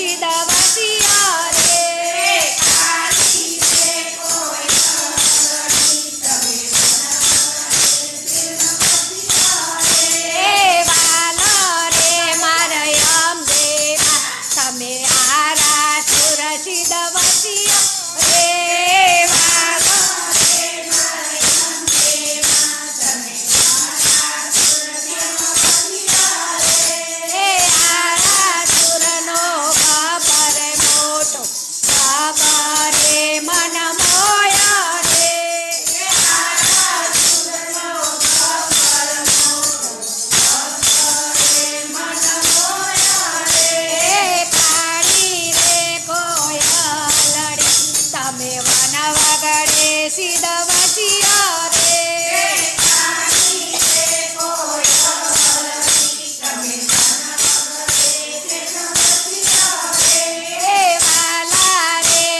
Rashida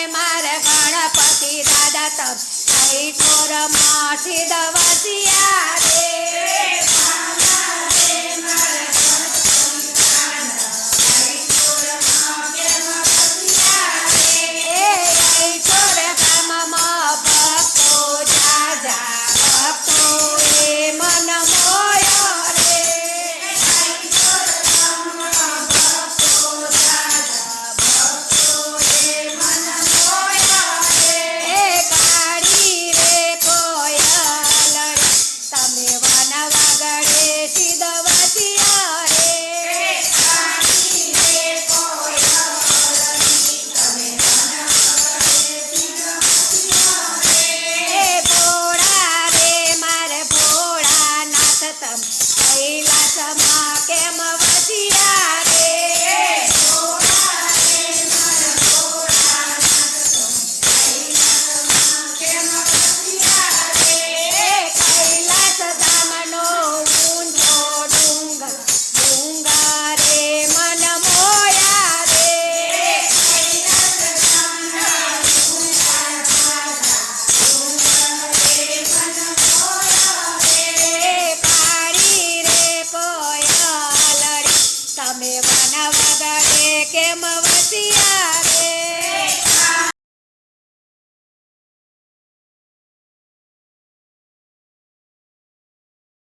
મારે ગણપતિ દાદા તમ કઈ ઠોરમાં સિદ્ધવસિયા રે કેમ વસિયા?